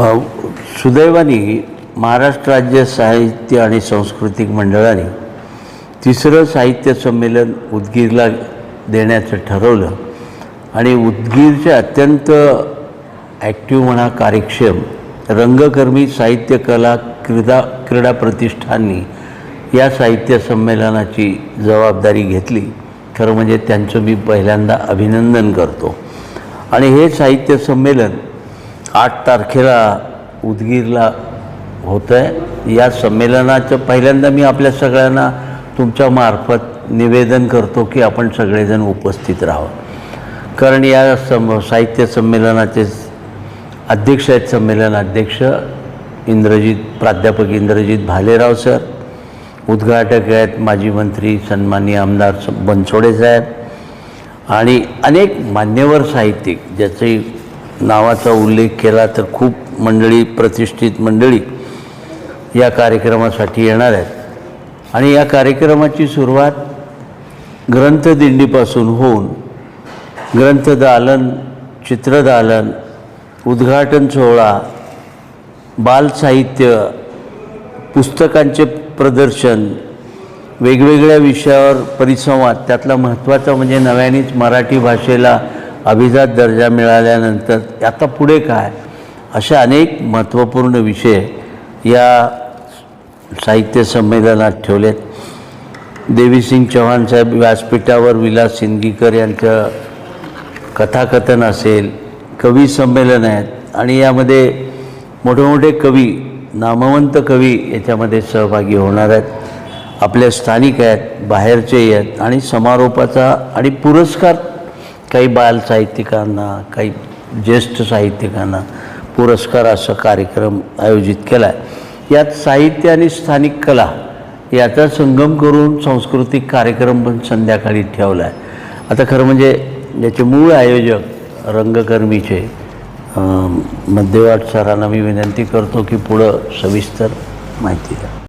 सुदैवाने महाराष्ट्र राज्य साहित्य आणि सांस्कृतिक मंडळाने तिसरं साहित्य संमेलन उदगीरला देण्याचं ठरवलं. आणि उदगीरचे अत्यंत ॲक्टिव्ह म्हणा कार्यक्षम रंगकर्मी साहित्य कला क्रीडा क्रीडा प्रतिष्ठाननी या साहित्य संमेलनाची जबाबदारी घेतली. खरं म्हणजे त्यांचं मी पहिल्यांदा अभिनंदन करतो. आणि हे साहित्य संमेलन आठ तारखेला उदगीरला होतं आहे या संमेलनाचं पहिल्यांदा मी आपल्या सगळ्यांना तुमच्या मार्फत निवेदन करतो की आपण सगळेजण उपस्थित राहावं. कारण या सम साहित्य संमेलनाचे अध्यक्ष आहेत संमेलन अध्यक्ष इंद्रजित प्राध्यापक इंद्रजित भालेराव सर उद्घाटक आहेत माजी मंत्री सन्माननीय आमदार बनसोडे साहेब आणि अनेक मान्यवर साहित्यिक ज्याचे नावाचा उल्लेख केला तर खूप मंडळी प्रतिष्ठित मंडळी या कार्यक्रमासाठी येणार आहेत. आणि या कार्यक्रमाची सुरुवात ग्रंथदिंडीपासून होऊन ग्रंथदालन चित्रदालन उद्घाटन सोहळा बालसाहित्य पुस्तकांचे प्रदर्शन वेगवेगळ्या विषयावर परिसंवाद त्यातला महत्त्वाचा म्हणजे नव्यानेच मराठी भाषेला अभिजात दर्जा मिळाल्यानंतर आता पुढे काय? असे अनेक महत्त्वपूर्ण विषय या साहित्य संमेलनात ठेवलेत. देवीसिंग चव्हाण साहेब व्यासपीठावर विलास सिंदगीकर यांचं कथाकथन असेल कवी संमेलन आहेत आणि यामध्ये मोठे मोठे कवी नामवंत कवी याच्यामध्ये सहभागी होणार आहेत. आपले स्थानिक आहेत बाहेरचे आहेत आणि समारोपाचा आणि पुरस्कार काही बाल साहित्यिकांना काही ज्येष्ठ साहित्यिकांना पुरस्कार असा कार्यक्रम आयोजित केला आहे यात साहित्य आणि स्थानिक कला याचा संगम करून सांस्कृतिक कार्यक्रम पण संध्याकाळी ठेवला आहे आता खरं म्हणजे याचे मूळ आयोजक रंगकर्मीचे मध्यवाट सरांना मी विनंती करतो की पुढं सविस्तर माहिती द्या.